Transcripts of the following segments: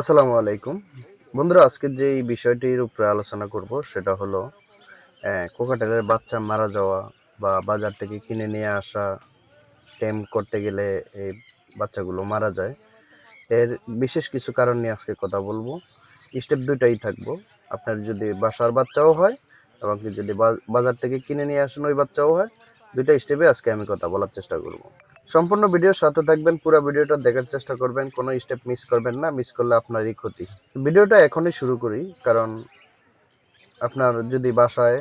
আসসালামু আলাইকুম। বন্ধুরা, আজকে যে বিষয়টির উপরে আলোচনা করব সেটা হলো কোকাটেলের বাচ্চা মারা যাওয়া বা বাজার থেকে কিনে নিয়ে আসা টেম করতে গেলে এই বাচ্চাগুলো মারা যায়। এর বিশেষ কিছু কারণ নিয়ে আজকে কথা বলব। স্টেপ দুইটাই থাকব। আপনার যদি বাসার বাচ্চাও হয় এবং যদি বাজার থেকে কিনে নিয়ে আসেন ওই বাচ্চাও হয়, দুইটা স্টেপে আজকে আমি কথা বলার চেষ্টা করব। সম্পূর্ণ ভিডিওর সাথে থাকবেন, পুরো ভিডিওটা দেখার চেষ্টা করবেন, কোনো স্টেপ মিস করবেন না মিস করলে আপনারই ক্ষতি। ভিডিওটা এখনই শুরু করি, কারণ আপনার যদি বাসায়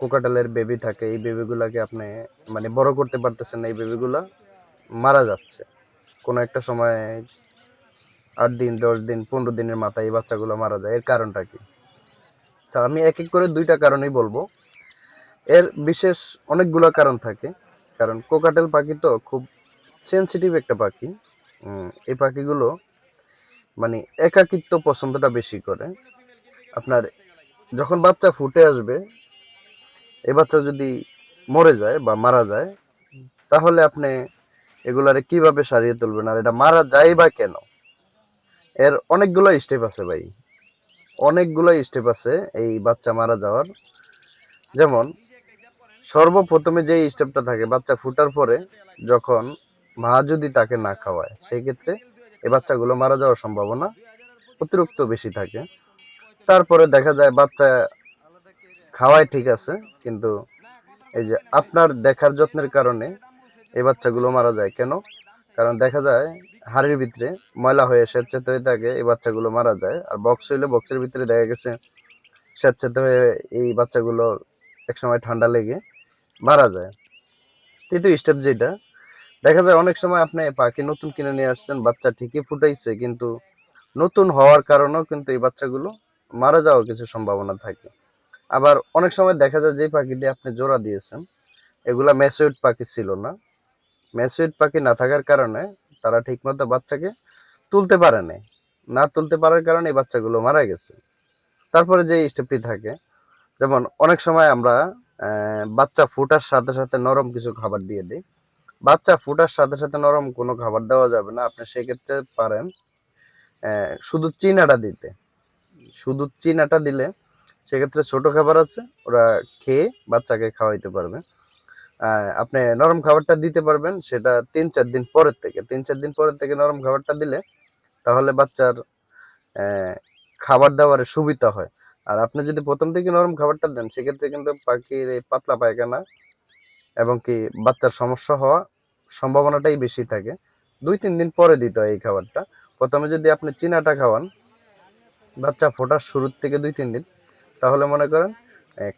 কোকাটালের বেবি থাকে, এই বেবিগুলাকে আপনি মানে বড় করতে পারতেছেন না, এই বেবিগুলা মারা যাচ্ছে। কোনো একটা সময় আট দিন, দশ দিন, পনেরো দিনের মাথায় এই বাচ্চাগুলো মারা যায়, এর কারণটা কি? তা আমি এক এক করে দুইটা কারণেই বলব। এর বিশেষ অনেকগুলো কারণ থাকে। কারণ কোকাটেল পাখি তো খুব সেনসিটিভ একটা পাখি। এই পাখিগুলো মানে একাকিত্ব পছন্দটা বেশি করে। আপনার যখন বাচ্চা ফুটে আসবে, এই বাচ্চা যদি মরে যায় বা মারা যায়, তাহলে আপনি এগুলারে কীভাবে সারিয়ে তুলবেন? আর এটা মারা যায় বা কেন? এর অনেকগুলো স্টেপ আছে ভাই। অনেকগুলো স্টেপ আছে এই বাচ্চা মারা যাওয়ার। যেমন সর্বপ্রথমে যে স্টেপটা থাকে, বাচ্চা ফুটার পরে যখন মা যদি তাকে না খাওয়ায়, সেই ক্ষেত্রে এই বাচ্চাগুলো মারা যাওয়ার সম্ভাবনা অতিরিক্ত বেশি থাকে। তারপরে দেখা যায় বাচ্চা খাওয়ায় ঠিক আছে, কিন্তু এই যে আপনার দেখার যত্নের কারণে এই বাচ্চাগুলো মারা যায়। কেন? কারণ দেখা যায় হাড়ির ভিতরে ময়লা হয়ে স্বেচ্ছাতে হয়ে থাকে, এই বাচ্চাগুলো মারা যায়। আর বক্স হইলে বক্সের ভিতরে দেখা গেছে, স্বেচ্ছাতে হয়ে এই বাচ্চাগুলো একসময় ঠান্ডা লেগে মারা যায়। তৃতীয় স্টেপ যেটা, দেখা যায় অনেক সময় আপনি পাখি নতুন কিনে নিয়ে আসছেন, বাচ্চা ঠিকই ফুটাইছে, কিন্তু নতুন হওয়ার কারণেও কিন্তু এই বাচ্চাগুলো মারা যাওয়ার কিছু সম্ভাবনা থাকে। আবার অনেক সময় দেখা যায় যে পাখিটি আপনি জোড়া দিয়েছেন, এগুলা ম্যাচুইড পাখি ছিল না। ম্যাচুইড পাখি না থাকার কারণে তারা ঠিকমতো বাচ্চাকে তুলতে পারে নাই। না তুলতে পারার কারণে এই বাচ্চাগুলো মারা গেছে। তারপরে যে স্টেপটি থাকে, যেমন অনেক সময় আমরা বাচ্চা ফুটার সাথে সাথে নরম কিছু খাবার দিয়ে দিই। বাচ্চা ফুটার সাথে সাথে নরম কোনো খাবার দেওয়া যাবে না। আপনি সেক্ষেত্রে পারেন শুধু চিনাটা দিতে। শুধু চিনাটা দিলে সেক্ষেত্রে ছোট খাবার আছে, ওরা খেয়ে বাচ্চাকে খাওয়াইতে পারবে। আপনি নরম খাবারটা দিতে পারবেন, সেটা তিন চার দিন পরের থেকে। তিন চার দিন পরের থেকে নরম খাবারটা দিলে তাহলে বাচ্চার খাবার দাবারে সুবিধা হয়। আর আপনি যদি প্রথম থেকে নরম খাবারটা দেন, সেক্ষেত্রে কিন্তু পাখির এই পাতলা পায়খানা এবং কি বাচ্চার সমস্যা হওয়া সম্ভাবনাটাই বেশি থাকে। দুই, তিন দিন পরে দিতে হয় এই খাবারটা। প্রথমে যদি আপনি চিনাটা খাওয়ান, বাচ্চা ফোটার শুরুর থেকে দুই, তিন দিন, তাহলে মনে করেন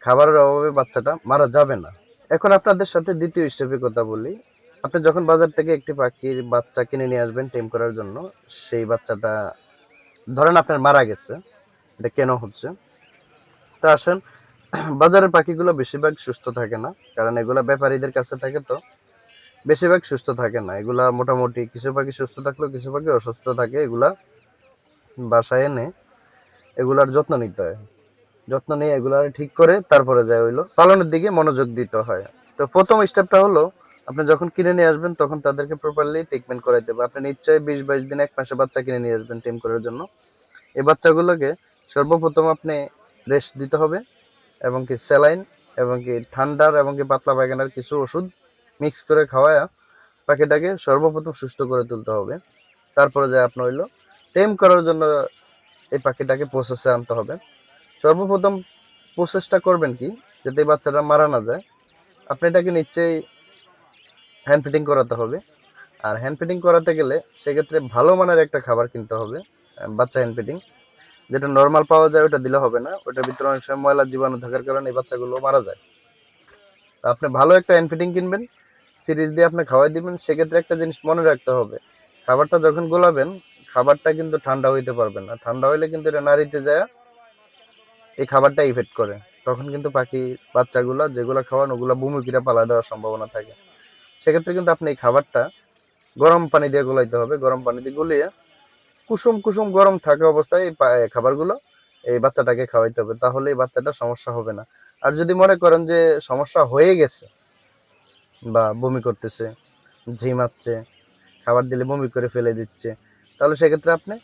খাবারের অভাবে বাচ্চাটা মারা যাবে না। এখন আপনাদের সাথে দ্বিতীয় স্টেপের কথা বলি। আপনি যখন বাজার থেকে একটি পাখির বাচ্চা কিনে নিয়ে আসবেন টেম করার জন্য, সেই বাচ্চাটা ধরেন আপনার মারা গেছে, এটা কেন হচ্ছে? তা আসেন, বাজারের পাখিগুলো বেশিরভাগ সুস্থ থাকে না, কারণ এগুলা ব্যাপারীদের কাছে থাকে তো, বেশিরভাগ সুস্থ থাকে না। এগুলা মোটামুটি কিছু পাখি সুস্থ থাকলেও কিছু পাখি অসুস্থ থাকে, এগুলা বাসায় এনে এগুলার যত্ন নিতে হয়। যত্ন নিয়ে এগুলা ঠিক করে তারপরে যায় হইল, পালনের দিকে মনোযোগ দিতে হয়। তো প্রথম স্টেপটা হলো, আপনি যখন কিনে নিয়ে আসবেন, তখন তাদেরকে প্রপারলি ট্রিটমেন্ট করাইতে হবে। আপনি নিশ্চয়ই বিশ বাইশ দিন, এক মাসে বাচ্চা কিনে নিয়ে আসবেন টিম করার জন্য। এই বাচ্চাগুলোকে সর্বপ্রথম আপনি রেস্ট দিতে হবে এবং কি স্যালাইন এবং কি ঠান্ডার এবং কি পাতলা পায়খানার কিছু ওষুধ মিক্স করে খাওয়ায়া পাখিটাকে সর্বপ্রথম সুস্থ করে তুলতে হবে। তারপরে যে আপনার হইল টেম করার জন্য এই পাখিটাকে প্রসেসে আনতে হবে। সর্বপ্রথম প্রসেসটা করবেন কি? যাতে এই বাচ্চাটা মারা না যায়। আপনি এটাকে নিশ্চয়ই হ্যান্ড ফিটিং করাতে হবে। আর হ্যান্ড ফিটিং করাতে গেলে সেক্ষেত্রে ভালো মানের একটা খাবার কিনতে হবে বাচ্চা হ্যান্ড ফিটিং যেটা নর্মাল পাওয়া যায়, ওটা দিলে হবে না। ওটার ভিতরে অনেক সময় ময়লা জীবাণু থাকার কারণে এই বাচ্চাগুলো মারা যায়। আপনি ভালো একটা হ্যান্ড ফিটিং কিনবেন সিরিজ দিয়ে আপনি খাওয়াই দিবেন। সেক্ষেত্রে একটা জিনিস মনে রাখতে হবে, খাবারটা যখন গোলাবেন, খাবারটা কিন্তু ঠান্ডা হইতে পারবে না। ঠান্ডা হইলে কিন্তু এটা নাড়িতে যায়, এই খাবারটা ইফেক্ট করে। তখন কিন্তু পাখি বাচ্চাগুলো যেগুলো খাওয়ান, ওগুলো বুমুকিরা পালা দেওয়ার সম্ভাবনা থাকে। সেক্ষেত্রে কিন্তু আপনি এই খাবারটা গরম পানি দিয়ে গোলাইতে হবে। গরম পানি দিয়ে গুলিয়ে কুসুম কুসুম গরম থাকা অবস্থায় খাবারগুলো, এই বাচ্চাটাকে খাওয়াইতে হবে, তাহলে এই বাচ্চাটার সমস্যা হবে না। আর যদি মনে করেন যে সমস্যা হয়ে গেছে বা বমি করতেছে ঝিমাচ্ছে খাবার দিলে বমি করে ফেলে দিচ্ছে, তাহলে সেক্ষেত্রে আপনি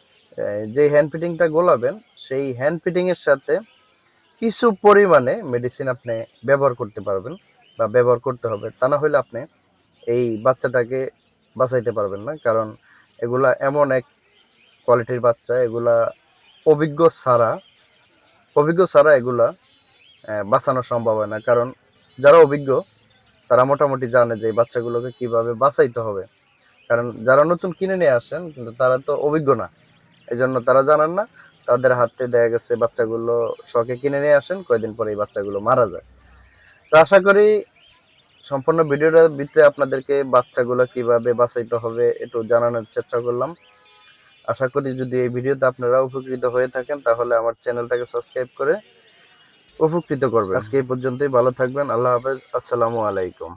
যে হ্যান্ড ফিটিংটা গোলাবেন, সেই হ্যান্ড ফিটিংয়ের সাথে কিছু পরিমাণে মেডিসিন আপনি ব্যবহার করতে পারবেন বা ব্যবহার করতে হবে। তা না হলে আপনি এই বাচ্চাটাকে বাঁচাইতে পারবেন না, কারণ এগুলা এমন এক কোয়ালিটির বাচ্চা, এগুলা অভিজ্ঞ ছাড়া অভিজ্ঞ ছাড়া এগুলা বাঁচানো সম্ভব হয় না। কারণ যারা অভিজ্ঞ, তারা মোটামুটি জানে যে বাচ্চাগুলোকে কীভাবে বাঁচাইতে হবে। কারণ যারা নতুন কিনে নিয়ে আসেন, কিন্তু তারা তো অভিজ্ঞ না। এই জন্য তারা জানেন না, তাদের হাতে দেয়া গেছে বাচ্চাগুলো শখে কিনে নিয়ে আসেন কয়েকদিন পরে এই বাচ্চাগুলো মারা যায়। তো আশা করি সম্পূর্ণ ভিডিওটার ভিতরে আপনাদেরকে বাচ্চাগুলো কীভাবে বাঁচাইতে হবে, একটু জানানোর চেষ্টা করলাম। আশা করি যদি এই ভিডিওতে আপনারা উপকৃত হয়ে থাকেন, তাহলে আমার চ্যানেলটাকে সাবস্ক্রাইব করে উপকৃত করবেন। আজকে এই পর্যন্তই, ভালো থাকবেন, আল্লাহ হাফেজ, আসসালামু আলাইকুম।